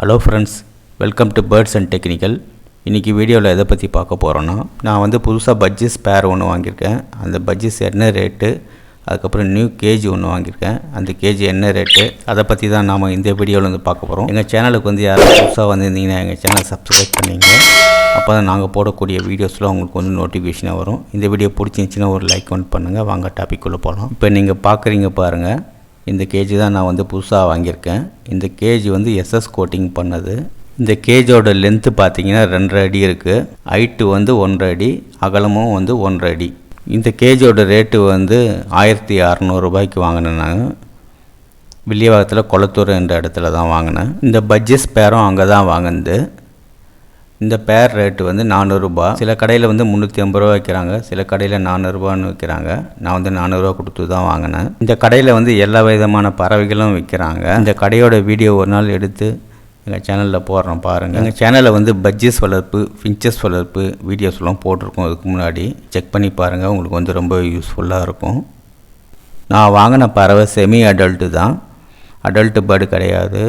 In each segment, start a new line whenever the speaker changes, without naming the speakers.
Hello friends welcome to birds and technical இன்றைக்கி வீடியோவில் எதை பற்றி பார்க்க போகிறோன்னா நான் வந்து புதுசாக பட்ஜெட் ஸ்பேர் ஒன்று வாங்கியிருக்கேன். அந்த பட்ஜெட்ஸ் என்ன ரேட்டு அதுக்கப்புறம் நியூ கேஜி ஒன்று வாங்கியிருக்கேன். அந்த கேஜி என்ன ரேட்டு அதை பற்றி தான் நாம் இந்த வீடியோவில் வந்து பார்க்க போகிறோம் எங்கள் சேனலுக்கு வந்து யாராவது புதுசாக வந்திருந்தீங்கன்னா எங்கள் சேனலை சப்ஸ்கிரைப் பண்ணிங்க அப்போ தான் நாங்கள் போடக்கூடிய வீடியோஸில் உங்களுக்கு வந்து நோட்டிஃபிகேஷனாக வரும். இந்த வீடியோ பிடிச்சிருந்துச்சின்னா ஒரு லைக் ஒன் பண்ணுங்கள் வாங்க டாபிக் உள்ளே போகலாம் இப்போ நீங்கள் பார்க்குறீங்க பாருங்கள் இந்த கேஜி தான் நான் வந்து புதுசாக வாங்கியிருக்கேன். இந்த கேஜி வந்து எஸ்எஸ் கோட்டிங் பண்ணது. இந்த கேஜோட லென்த்து பார்த்தீங்கன்னா ரெண்டரை அடி இருக்குது ஹைட்டு வந்து ஒன்றரை அடி அகலமும் வந்து ஒன்றரை அடி. இந்த கேஜோட ரேட்டு வந்து ஆயிரத்தி அறநூறுபாய்க்கு வாங்கினேன் நான். வில்லியவாகத்தில் கொளத்தூர் என்ற இடத்துல தான் வாங்கினேன். இந்த பட்ஜெட் பேரும் அங்கே தான் வாங்கினது. இந்த பேர் ரேட்டு வந்து நானூறுரூபா சில கடையில் வந்து முந்நூற்றி ஐம்பது ரூபா வைக்கிறாங்க. சில கடையில் நானூறுரூபான்னு விற்கிறாங்க நான் வந்து நானூறுரூவா கொடுத்து தான் வாங்கினேன். இந்த கடையில் வந்து எல்லா விதமான பறவைகளும் விற்கிறாங்க இந்த கடையோட வீடியோ ஒரு நாள் எடுத்து எங்கள் சேனலில் போடுறோம் பாருங்கள் எங்கள் சேனலில் வந்து பட்ஜெஸ் வளர்ப்பு ஃபின்ச்சஸ் வளர்ப்பு வீடியோஸ்லாம் போட்டிருக்கோம் அதுக்கு முன்னாடி. செக் பண்ணி பாருங்கள் உங்களுக்கு வந்து ரொம்ப யூஸ்ஃபுல்லாக இருக்கும். நான் வாங்கின பறவை செமி அடல்ட்டு தான். அடல்ட்டு பேர்டு கிடையாது.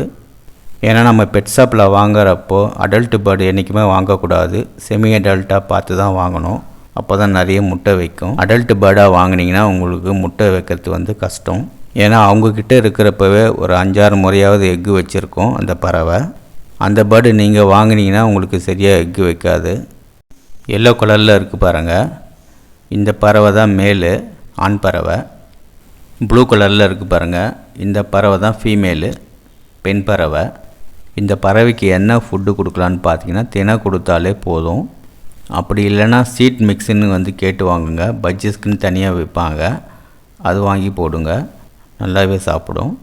ஏன்னா நம்ம பெட் ஷாப்பில் வாங்குறப்போ அடல்ட்டு பேர்டு என்றைக்குமே வாங்கக்கூடாது. செமி அடல்ட்டாக பார்த்து தான் வாங்கணும். அப்போ தான் நிறைய முட்டை வைக்கும். அடல்ட்டு பேர்டாக வாங்கினீங்கன்னா உங்களுக்கு முட்டை வைக்கிறது வந்து கஷ்டம். ஏன்னா அவங்கக்கிட்ட இருக்கிறப்பவே ஒரு அஞ்சாறு முறையாவது எக்கு வச்சுருக்கோம் அந்த பறவை. அந்த பேர்டு நீங்கள் வாங்கினீங்கன்னா உங்களுக்கு சரியாக எக்கு வைக்காது. எல்லோ கலரில் இருக்குது பாருங்கள் இந்த பறவை தான் மேலு ஆண் பறவை. ப்ளூ கலரில் இருக்குது பாருங்கள் இந்த பறவை தான் ஃபீமேலு பெண் பறவை. இந்த பறவைக்கு என்ன ஃபுட்டு கொடுக்கலான்னு பார்த்தீங்கன்னா தினை கொடுத்தாலே போதும். அப்படி இல்லைன்னா சீட் மிக்ஸுன்னு வந்து கேட்டு வாங்குங்க. பஜ்ஜஸ்க்குன்னு தனியாக விற்பாங்க. அது வாங்கி போடுங்க. நல்லாவே சாப்பிடும்.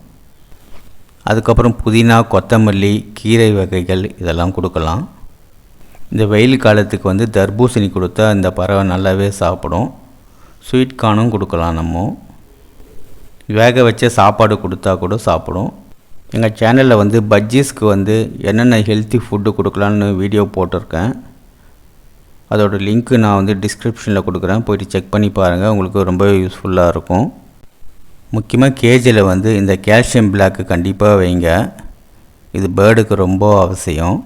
அதுக்கப்புறம் புதினா கொத்தமல்லி கீரை வகைகள் இதெல்லாம் கொடுக்கலாம். இந்த வெயில் காலத்துக்கு வந்து தர்பூசணி கொடுத்தா இந்த பறவை நல்லாவே சாப்பிடும். ஸ்வீட் கார்னும் கொடுக்கலாம் நம்ம. வேக வச்ச சாப்பாடு கொடுத்தா கூட சாப்பிடும். எங்கள் சேனலில் வந்து பஜ்ஜீஸ்க்கு வந்து என்னென்ன ஹெல்த்தி ஃபுட்டு கொடுக்கலான்னு வீடியோ போட்டிருக்கேன். அதோடய லிங்க்கு நான் வந்து டிஸ்கிரிப்ஷனில் கொடுக்குறேன். போயிட்டு செக் பண்ணி பாருங்கள் உங்களுக்கு ரொம்ப யூஸ்ஃபுல்லாக இருக்கும். முக்கியமாக கேஜியில் வந்து இந்த கால்சியம் பிளாக்கு கண்டிப்பாக வைங்க. இது பேர்டுக்கு ரொம்ப அவசியம்.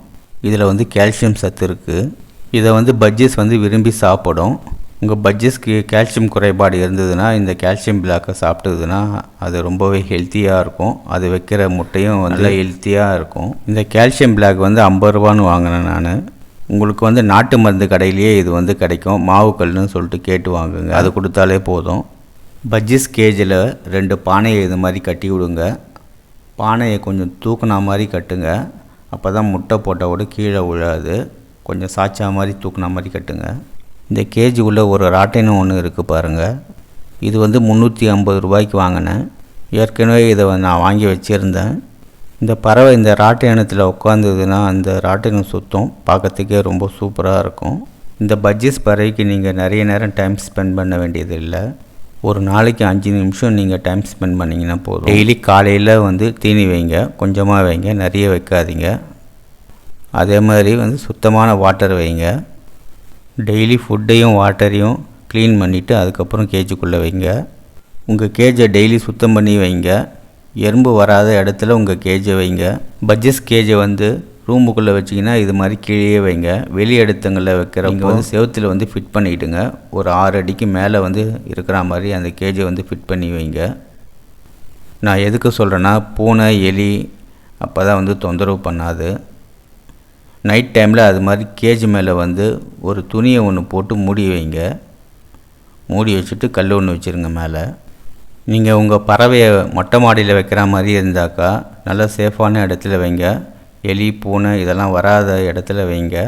இதில் வந்து கால்சியம் சத்து இருக்குது இதை வந்து பஜ்ஜீஸ் வந்து விரும்பி சாப்பிடும். உங்கள் பட்ஜெஸ்க்கு கால்சியம் குறைபாடு இருந்ததுன்னா இந்த கால்சியம் பிளாக்கை சாப்பிட்டதுன்னா அது ரொம்பவே ஹெல்த்தியாக இருக்கும். அது வைக்கிற முட்டையும் வந்து ஹெல்த்தியாக இருக்கும். இந்த கால்சியம் பிளாக் வந்து ஐம்பது ரூபான்னு வாங்கினேன் நான். உங்களுக்கு வந்து நாட்டு மருந்து கடையிலேயே இது வந்து கிடைக்கும். மாவுக்கல்னு சொல்லிட்டு கேட்டு வாங்குங்க. அது கொடுத்தாலே போதும். பஜ்ஜிஸ் கேஜில் ரெண்டு பானையை இது மாதிரி கட்டி விடுங்க. பானையை கொஞ்சம் தூக்குனா மாதிரி கட்டுங்க. அப்போ தான் முட்டை போட்டால் கூட கீழே விழாது. கொஞ்சம் சாய்ச்சா மாதிரி தூக்குனா மாதிரி கட்டுங்க. இந்த கேஜி உள்ள ஒரு ராட்டைன்னு ஒன்று இருக்குது பாருங்கள் இது வந்து முந்நூற்றி ஐம்பது ரூபாய்க்கு வாங்கினேன். ஏற்கனவே இதை நான் வாங்கி வச்சுருந்தேன். இந்த பறவை இந்த ராட்டையணத்தில் உட்காந்துதுன்னா அந்த ராட்டினம் சுத்தம் பார்க்கறதுக்கே ரொம்ப சூப்பராக இருக்கும். இந்த பட்ஜெஸ் பறவைக்கு நீங்கள் நிறைய நேரம் டைம் ஸ்பெண்ட் பண்ண வேண்டியதில்லை ஒரு நாளைக்கு அஞ்சு நிமிஷம் நீங்கள் டைம் ஸ்பெண்ட் பண்ணிங்கன்னா போதும். டெய்லி காலையில் வந்து தீனி வைங்க கொஞ்சமாக வைங்க நிறைய வைக்காதீங்க. அதே மாதிரி வந்து சுத்தமான வாட்டர் வைங்க. டெய்லி ஃபுட்டையும் வாட்டரையும் க்ளீன் பண்ணிவிட்டு அதுக்கப்புறம் கேஜுக்குள்ளே வைங்க. உங்கள் கேஜை டெய்லி சுத்தம் பண்ணி வைங்க. எறும்பு வராத இடத்துல உங்கள் கேஜை வைங்க. பட்ஜெஸ் கேஜை வந்து ரூமுக்குள்ளே வச்சிங்கன்னா இது மாதிரி கீழே வைங்க. வெளி இடத்துங்களில் வைக்கிற இங்கே வந்து செவத்தில் வந்து ஃபிட் பண்ணிக்கிட்டுங்க ஒரு ஆறு அடிக்கு மேலே வந்து இருக்கிற மாதிரி அந்த கேஜை வந்து ஃபிட் பண்ணி வைங்க. நான் எதுக்கு சொல்கிறேன்னா பூனை எலி அப்போ தான் வந்து தொந்தரவு பண்ணாது. நைட் டைமில் அது மாதிரி கேஜ் மேலே வந்து ஒரு துணியை ஒன்று போட்டு மூடி வைங்க. மூடி வச்சுட்டு கல் ஒன்று வச்சுருங்க மேலே. நீங்கள் உங்கள் பறவையை மொட்டை மாடியில் வைக்கிற மாதிரி இருந்தாக்கா நல்லா சேஃபான இடத்துல வைங்க. எலி பூனை இதெல்லாம் வராத இடத்துல வைங்க.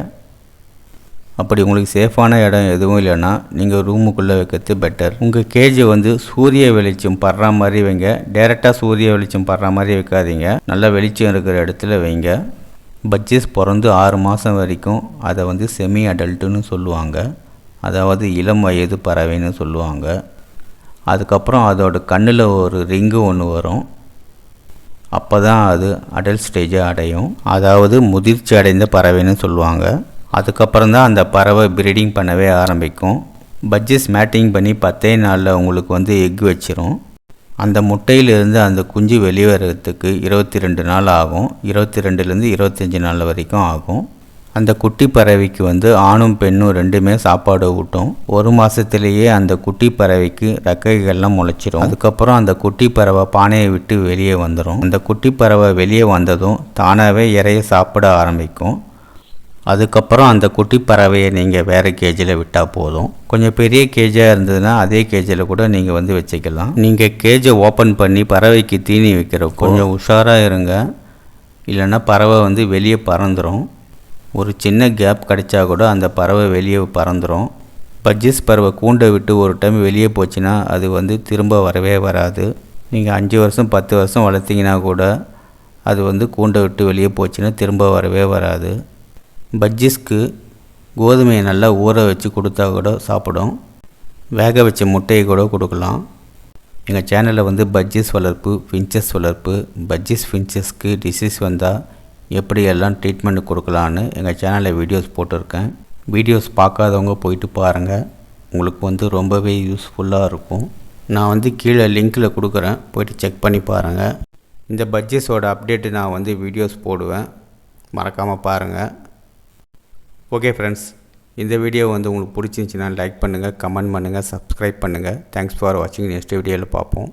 அப்படி உங்களுக்கு சேஃபான இடம் எதுவும் இல்லைன்னா நீங்கள் ரூமுக்குள்ளே வைக்கிறது பெட்டர் உங்கள் கேஜை வந்து சூரிய வெளிச்சம் படுற மாதிரி வைங்க. டேரெக்டாக சூரிய வெளிச்சம் படுற மாதிரி வைக்காதீங்க. நல்லா வெளிச்சம் இருக்கிற இடத்துல வைங்க. பட்ஜெஸ் பிறந்து ஆறு மாதம் வரைக்கும் அதை வந்து செமி அடல்ட்டுன்னு சொல்லுவாங்க. அதாவது இளம் வயது பறவைன்னு சொல்லுவாங்க. அதுக்கப்புறம் அதோட கண்ணில் ஒரு ரிங்கு ஒன்று வரும். அப்போ தான் அது அடல்ட் ஸ்டேஜை அடையும். அதாவது முதிர்ச்சி அடைந்த பறவைன்னு சொல்லுவாங்க. அதுக்கப்புறம் தான் அந்த பறவை ப்ரீடிங் பண்ணவே ஆரம்பிக்கும். பட்ஜெஸ் மேட்டிங் பண்ணி பத்தே நாளில் உங்களுக்கு வந்து எக் வச்சிரும். அந்த முட்டையிலிருந்து அந்த குஞ்சு வெளியே வர்றதுக்கு இருபத்தி ரெண்டு நாள் ஆகும். இருபத்தி ரெண்டுலேருந்து இருபத்தஞ்சி நாள் வரைக்கும் ஆகும். அந்த குட்டி பறவைக்கு வந்து ஆணும் பெண்ணும் ரெண்டுமே சாப்பாடு ஊட்டும். ஒரு மாதத்துலேயே அந்த குட்டி பறவைக்கு ரெக்கைகள்லாம் முளைச்சிரும். அதுக்கப்புறம் அந்த குட்டி பறவை பானையை விட்டு வெளியே வந்துடும் அந்த குட்டி பறவை வெளியே வந்ததும் தானாகவே இறைய சாப்பிட ஆரம்பிக்கும். அதுக்கப்புறம் அந்த குட்டி பறவையை நீங்கள் வேறு கேஜில் விட்டால் போதும். கொஞ்சம் பெரிய கேஜாக இருந்ததுன்னா அதே கேஜில் கூட நீங்கள் வந்து வச்சுக்கலாம். நீங்கள் கேஜை ஓப்பன் பண்ணி பறவைக்கு தீனி வைக்கிறப்போ கொஞ்சம் உஷாராக இருங்க. இல்லைன்னா பறவை வந்து வெளியே பறந்துடும் ஒரு சின்ன கேப் கிடைச்சா கூட அந்த பறவை வெளியே பறந்துடும் பஜ்ஜிஸ் பறவை கூண்டை விட்டு ஒரு டைம் வெளியே போச்சுன்னா அது வந்து திரும்ப வரவே வராது. நீங்கள் அஞ்சு வருஷம் பத்து வருஷம் வளர்த்திங்கன்னா கூட அது வந்து கூண்டை விட்டு வெளியே போச்சுன்னா திரும்ப வரவே வராது. பஜ்ஜிஸ்க்கு கோதுமையை நல்லா ஊற வச்சு கொடுத்தா கூட சாப்பிடும். வேக வச்ச முட்டையை கூட கொடுக்கலாம். எங்கள் சேனலில் வந்து பஜ்ஜிஸ் வளர்ப்பு ஃபின்ச்சஸ் வளர்ப்பு பஜ்ஜிஸ் ஃபின்ச்சஸ்க்கு டிசீஸ் வந்தால் எப்படி எல்லாம் ட்ரீட்மெண்ட் கொடுக்கலான்னு எங்கள் சேனலில் வீடியோஸ் போட்டிருக்கேன். வீடியோஸ் பார்க்காதவங்க போயிட்டு பாருங்கள் உங்களுக்கு வந்து ரொம்பவே யூஸ்ஃபுல்லாக இருக்கும். நான் வந்து கீழே லிங்க்கில் கொடுக்குறேன். போயிட்டு செக் பண்ணி பாருங்கள் இந்த பட்ஜெட்ஸோட அப்டேட்டு நான் வந்து வீடியோஸ் போடுவேன். மறக்காமல் பாருங்கள் ஓகே ஃப்ரெண்ட்ஸ் இந்த வீடியோ வந்து உங்களுக்கு பிடிச்சிருந்துச்சின்னா லைக் பண்ணுங்கள் கமெண்ட் பண்ணுங்கள் சப்ஸ்கிரைப் பண்ணுங்கள் தேங்க்ஸ் ஃபார் வாட்சிங் நெக்ஸ்ட் வீடியோவில் பார்ப்போம்.